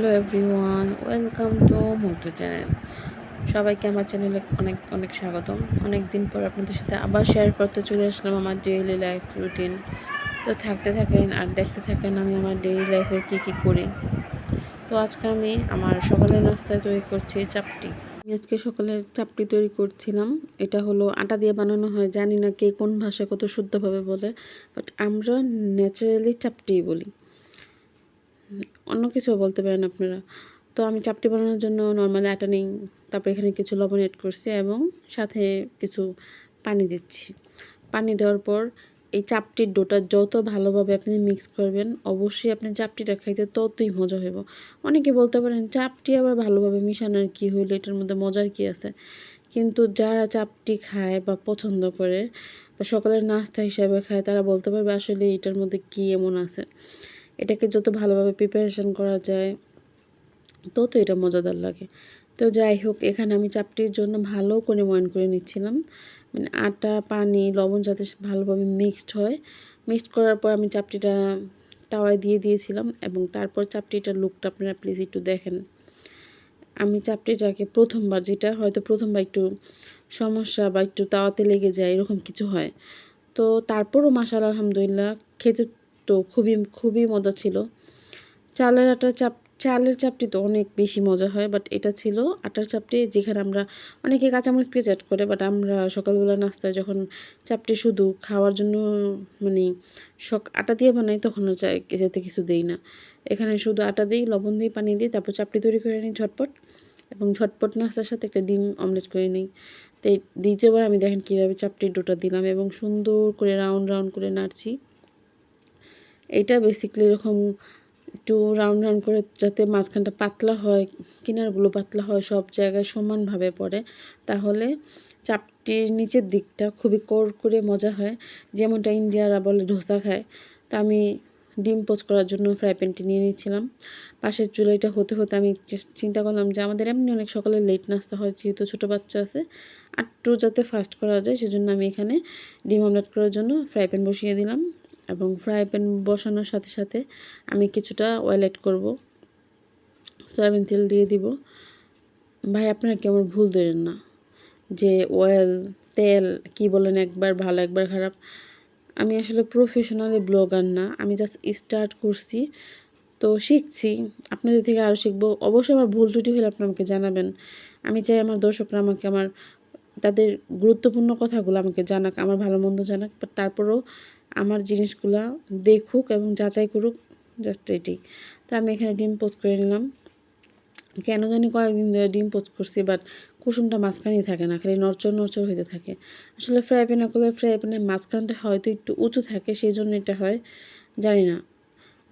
Hello everyone, welcome to Mukta channel. সবাইকে আমার চ্যানেলে অনেক অনেক স্বাগতম। অনেক দিন পর আপনাদের সাথে আবার শেয়ার করতে চলে আসলাম আমার ডেইলি লাইফ রুটিন তো থাকতে থাকেন আর দেখতে থাকেন আমি আমার ডেইলি লাইফে কী কী করি। তো আজকে আমি আমার সকালের নাস্তায় তৈরি করছি চাপটি। আজকে সকালে চাপটি তৈরি করছিলাম। এটা হলো আটা দিয়ে বানানো হয়, জানি না কে কোন ভাষায় কত শুদ্ধভাবে বলে বাট আমরা ন্যাচারালি চাপটিই বলি। অন্য কিছুও বলতে পারেন আপনারা। তো আমি চাপটি বানানোর জন্য নর্মালি আটা নিই তারপর এখানে কিছু লবণ এড করছি এবং সাথে কিছু পানি দিচ্ছি। পানি দেওয়ার পর এই চাপটির ডোটা যত ভালোভাবে আপনি মিক্স করবেন, অবশ্যই আপনি চাপটিটা খাইতে ততই মজা হইব। অনেকে বলতে পারেন, চাপটি আবার ভালোভাবে মিশানোর কী হইল? এটার মধ্যে মজার কী আছে? কিন্তু যারা চাপটি খায় বা পছন্দ করে বা সকালের নাস্তা হিসাবে খায়, তারা বলতে পারবে আসলে এটার মধ্যে কী এমন আছে। এটাকে যত ভালোভাবে প্রিপারেশন করা যায় তত এটা মজাদার লাগে। তো যাই হোক, এখানে আমি চাপটির জন্য ভালো করে ময়ন করে নিচ্ছিলাম। মানে আটা, পানি, লবণ যাতে ভালোভাবে মিক্সড হয়। মিক্সড করার পর আমি চাপটিটা তাওয়ায় দিয়ে দিয়েছিলাম এবং তারপর চাপটিটার লুকটা আপনারা প্লিজ একটু দেখেন। আমি চাপটিটাকে প্রথমবার যেটা হয়তো প্রথমবার একটু সমস্যা বা একটু তাওয়াতে লেগে যায়, এরকম কিছু হয়। তো তারপরও মাসাল আলহামদুলিল্লাহ, খেতে তো খুবই খুবই মজা ছিল। চালের আটার চাপ, চালের চাপটি তো অনেক বেশি মজা হয় বাট এটা ছিল আটার চাপটি যেখানে আমরা অনেকে কাঁচামরিচ পেঁয়াজ অ্যাড করে বাট আমরা সকালবেলা নাস্তায় যখন চাপটি শুধু খাওয়ার জন্য মানে সক, আটা দিয়ে বানাই, তখন যেতে কিছু দেই না। এখানে শুধু আটা দিই, লবণ দিই, পানি দিই, তারপর চাপটি তৈরি করে নিই ঝটপট, এবং ঝটপট নাস্তার সাথে একটা ডিম অমলেট করে নিই। তো দ্বিতীয়বার আমি দেখেন কীভাবে চাপটির ডোটা দিলাম, এবং সুন্দর করে রাউন্ড রাউন্ড করে নাড়ছি। এটা বেসিকলি এরকম একটু রাউন্ড রাউন্ড করে যাতে মাঝখানটা পাতলা হয়, কিনারগুলো পাতলা হয়, সব জায়গায় সমানভাবে পড়ে, তাহলে চাপটির নিচের দিকটা খুবই কর করে মজা হয়। যেমনটা ইন্ডিয়ারা বলে ধোসা খায়। তা আমি ডিম পোচ করার জন্য ফ্রাই প্যানটি নিয়ে নিচ্ছিলাম পাশের চুলাইটা হতে হতে আমি চিন্তা করলাম যে আমাদের এমনি অনেক সকালে লেট নাস্তা হয়, যেহেতু ছোটো বাচ্চা আছে, আটটু যাতে ফাস্ট করা যায়, সেজন্য আমি এখানে ডিম অমলেট করার জন্য ফ্রাই প্যান বসিয়ে দিলাম। এবং ফ্রাই প্যান বসানোর সাথে সাথে আমি কিছুটা অয়েল অ্যাড করব। সয়াবিন তেল দিয়ে দিব। ভাই, আপনারা কেমন ভুল ধরেন না? যে অয়েল তেল কি বলেন একবার, ভালো, একবার খারাপ? আমি আসলে প্রফেশনালি ব্লগার না। আমি জাস্ট স্টার্ট করছি। তো শিখছি। আপনাদের থেকে আরও শিখব। অবশ্যই আমার ভুল ত্রুটি হলে আপনি আমাকে জানাবেন। আমি চাই আমার দর্শকরা আমাকে আমার, তাদের গুরুত্বপূর্ণ কথাগুলো আমাকে জানাক, আমার ভালো মন্দ জানাক। বাট তারপরেও আমার জিনিসগুলা দেখুক এবং যাচাই করুক জাস্ট এটি তো আমি এখানে ডিম পোস্ট করে নিলাম। কেন জানি কয়েকদিন ধরে ডিম পোস্ট করছি বাট কুসুমটা মাঝখানেই থাকে না, খালি নরচর নরচর হইতে থাকে। আসলে ফ্রাই প্যানে করলে ফ্রাই প্যানের মাঝখানটা হয়তো একটু উঁচু থাকে সেই জন্য এটা হয়, জানি না।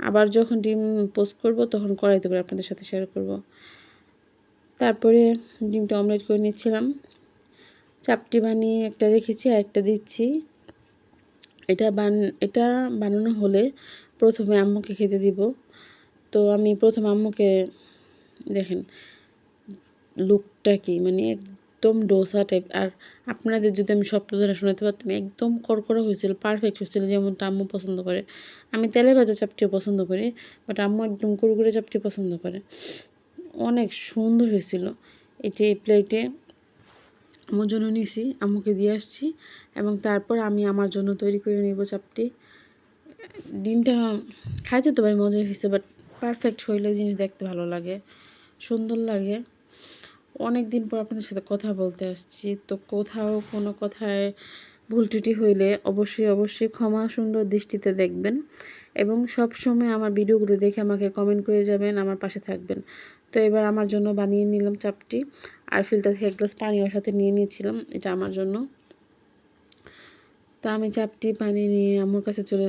আবার যখন ডিম পোস্ট করব, তখন কড়াইতে করে আপনাদের সাথে শেয়ার করব। তারপরে ডিমটা অমলেট করে নিচ্ছিলাম। চাপটি বানিয়ে একটা রেখেছি আর একটা দিচ্ছি। এটা বান, এটা বানানো হলে প্রথমে আম্মুকে খেতে দিব। তো আমি প্রথম আম্মুকে, দেখেন লুকটা কি মানে একদম ডোসা টাইপ আর আপনাদের যদি আমি স্বপ্ন ধরে শোনাতে পারতাম, একদম করকরা হয়েছিল পারফেক্ট হয়েছিল যেমনটা আম্মু পছন্দ করে। আমি তেলে ভাজা চাপটিও পছন্দ করি বাট আম্মু একদম কুরকুরে চাপটি পছন্দ করে। অনেক সুন্দর হয়েছিল এটি এই প্লেটে আমার জন্য নিছি, আম্মুকে দিয়ে আসছি এবং তারপর আমি আমার জন্য তৈরি করে নেব চাপটি। ডিমটা খাইতে তো ভাই মজা হয়েছে বাট পারফেক্ট হইলে জিনিস দেখতে ভালো লাগে, সুন্দর লাগে। অনেক দিন পর আপনাদের সাথে কথা বলতে আসছি, তো কোথাও কোনো কথায় ভুল ত্রুটি হইলে অবশ্যই অবশ্যই ক্ষমা সুন্দর দৃষ্টিতে দেখবেন এবং সব সময় আমার ভিডিওগুলো দেখে আমাকে কমেন্ট করে যাবেন, আমার পাশে থাকবেন। তো এবার আমার জন্য বানিয়ে নিলাম চাপটি। আর ফিল্টার থেকে এক গ্লাস পানি ওর সাথে নিয়ে নিয়েছিলাম, এটা আমার জন্য। তা আমি চাপটি পানি নিয়ে আম্মুর কাছে চলে,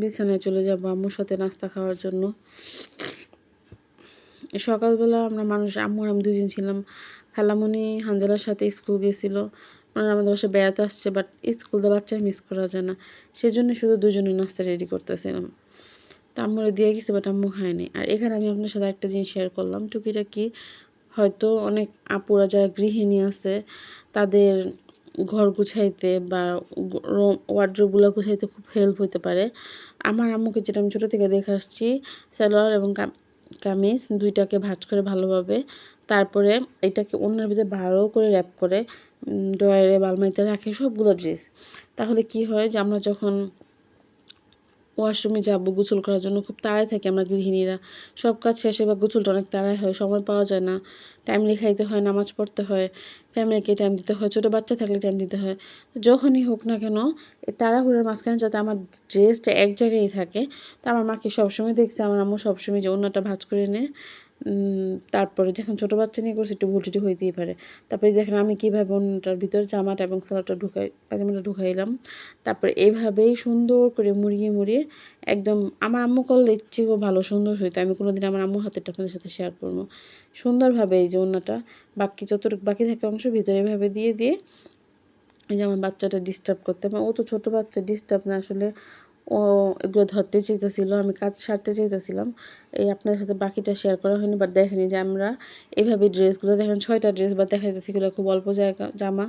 বিছানায় চলে যাব আম্মুর সাথে নাস্তা খাওয়ার জন্য। সকালবেলা আমরা মানুষ আম্মুর আমি দুদিন ছিলাম। খালামণি হাঞ্জালার সাথে স্কুল গেছিল। ওনারা আমাদের বাসায় বেড়াতে আসছে বাট স্কুলতে বাচ্চা মিস করা যায় না। সেজন্য শুধু দুজনের নাস্তা রেডি করতেছিলাম। তা আম্মুরে দিয়ে গেছে বাট আম্মু খায়নি। আর এখানে আমি আপনার সাথে একটা জিনিস শেয়ার করলাম। টুকিটাকি হয়তো অনেক আপুরা যারা গৃহিণী আছে, তাদের ঘর গুছাইতে বা ওয়ার্ড্রোবগুলো গুছাইতে খুব হেল্প হতে পারে। আমার আম্মুকে যেটা আমি ছোটো থেকে দেখে আসছি, সালোয়ার এবং কামিজ দুইটাকে ভাঁজ করে ভালোভাবে, তারপরে এটাকে অন্যের ভিতরে ভালো করে র্যাপ করে ড্রয়ারে বালমাইতে রাখে সবগুলো ড্রেস তাহলে কি হয় যে আমরা যখন ওয়াশরুমে যাব, গোসল করার জন্য খুব তাড়ায় থাকি আমরা গৃহিণীরা। সব কাজ শেষে বা গোসলটা অনেক তাড়ায় হয়, সময় পাওয়া যায় না। টাইম খাইতে হয়, নামাজ পড়তে হয় ফ্যামিলিকে টাইম দিতে হয়, ছোটো বাচ্চা থাকলে টাইম দিতে হয়। যখনই হোক না কেন তাড়াহুড়োর মাঝখানে যাতে আমার ড্রেসটা এক জায়গায় থাকে, তা আমার মাকে সবসময় দেখছে, আমার আম্মু সবসময় যে অন্যটা ভাজ করে নেয় তারপরে যখন ছোটো বাচ্চা নিয়ে করছি, একটু ভুলটুটি হইতেই পারে। তারপরে দেখেন আমি কীভাবে অন্যটার ভিতর জামাটা এবং সালোয়ারটা ঢুকাই পাজামাটা ঢুকাইলাম তারপরে এইভাবেই সুন্দর করে মুড়িয়ে মুড়িয়ে একদম আমার আম্মু করলে ইচ্ছেও ভালো, সুন্দর হইতো। আমি কোনোদিন আমার আম্মুর হাতেরটা আপনাদের সাথে শেয়ার করব। সুন্দরভাবে এই যে অন্যটা বাকি যতটুকু বাকি থাকে অংশ ভিতরে এভাবে দিয়ে দিয়ে এই যে আমার বাচ্চাটা ডিস্টার্ব করতে ও তো ছোটো বাচ্চা ডিস্টার্ব না আসলে এগুলো ধরতে চাইতেছিল, আমি কাজ সারতে চাইতেছিলাম। এই আপনার সাথে বাকিটা শেয়ার করা হয়নি বাট দেখেনি যে আমরা এইভাবে ড্রেসগুলো, দেখেন ছয়টা ড্রেস বা দেখা যাচ্ছে এগুলো খুব অল্প জায়গা, জামা,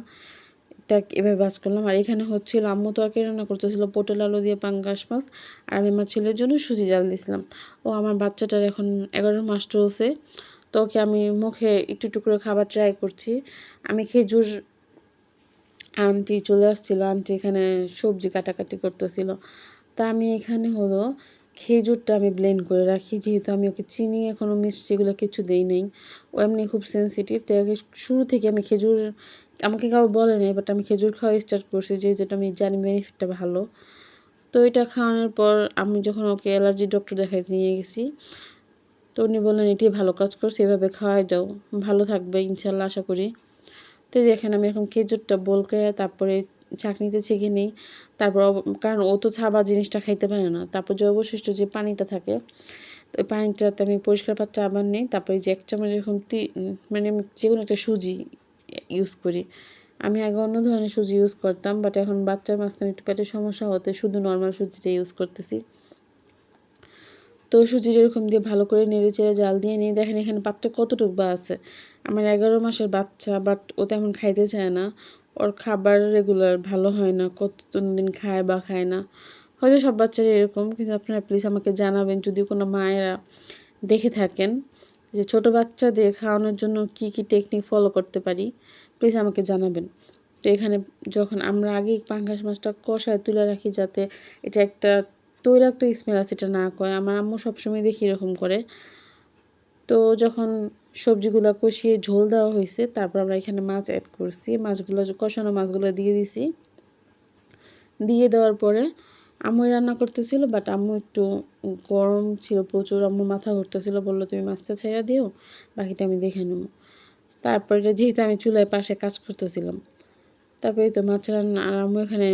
এটা এভাবে বাজ করলাম। আর এখানে হচ্ছিল, আম্মু তো তরকারি রান্না করতেছিল পটল, আলু দিয়ে পাঙ্গাস মাছ, আর আমি আমার ছেলের জন্য সুজি জাল দিয়েছিলাম ও আমার বাচ্চাটার এখন এগারো মাস চলছে, তো ওকে আমি মুখে একটু একটু করে খাবার ট্রাই করছি। আমি খেজুর আন্টি চলে আসছিল, আন্টি এখানে সবজি কাটাকাটি করতেছিল। তা আমি এখানে হলো খেজুরটা আমি ব্লেন্ড করে রাখি, যেহেতু আমি ওকে চিনি এখনও মিষ্টি এগুলো কিছু দেই নেই। ও এমনি খুব সেন্সিটিভ তো আগে শুরু থেকে আমি খেজুর, আমাকে কাউ বলে নাই বাট আমি খেজুর খাওয়া স্টার্ট করছি, যেহেতু আমি জানি বেনিফিটটা ভালো। তো এটা খাওয়ানোর পর আমি যখন ওকে অ্যালার্জি ডক্টর দেখাই নিয়ে গেছি, তো উনি বললেন এটি ভালো কাজ করছে, এভাবে খাওয়াই যাও। ভালো থাকবে ইনশাল্লাহ, আশা করি। তো দেখেন আমি এখন খেজুরটা বলকে তারপরে চাকনিতে ছেঁকে নিই। তারপর কারণ ও তো ছাবা জিনিসটা খাইতে পারে না। তারপর যে অবশিষ্ট যে পানিটা থাকে, তো ওই পানিটাতে আমি পরিষ্কার পাত্র আবার নিই। তারপরে যে এক চামচ এরকম মানে আমি যে কোনো একটা সুজি ইউজ করি। আমি আগে অন্য ধরনের সুজি ইউজ করতাম বাট এখন বাচ্চার মাঝখানে একটু পেটের সমস্যা হতে শুধু নর্মাল সুজিটা ইউজ করতেছি। তো সুজির এরকম দিয়ে ভালো করে নেড়ে চেড়ে জাল দিয়ে নিয়ে দেখেন এখানে পাত্রে কতটুক বা আছে। আমার এগারো মাসের বাচ্চা বাট ও তেমন খাইতে চায় না। ওর খাবার রেগুলার ভালো হয় না কত দিন খায় বা খায় না। হয়তো সব বাচ্চারা এরকম, কিন্তু আপনারা প্লিজ আমাকে জানাবেন, যদি কোনো মায়েরা দেখে থাকেন যে ছোট বাচ্চাদের খাওয়ানোর জন্য কি কি টেকনিক ফলো করতে পারি প্লিজ আমাকে জানাবেন। তো এখানে যখন আমরা আগে পাঙ্গাস মাছটা কষায় তুলে রাখি যাতে এটা একটা তৈলাক্ত স্মেল আছে এটা না করে আমার আম্মু সবসময় দেখি এরকম করে। তো যখন সবজিগুলো কষিয়ে ঝোল দেওয়া হয়েছে, তারপর আমরা এখানে মাছ অ্যাড করছি। মাছগুলো, কষানো মাছগুলো দিয়ে দিছি। দিয়ে দেওয়ার পরে আম্মুই রান্না করতেছিল বাট আম্মু একটু গরম ছিল প্রচুর, আম্মু মাথা ঘুরতেছিল, বলল, তুমি মাছটা ছেড়ে দিও, বাকিটা আমি দেখে নেব। তারপরে যেহেতু আমি চুলায় পাশে কাজ করতেছিলাম, তারপরে তো মাছ রান্না, আর আম্মু এখানে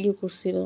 ইয়ে করছিল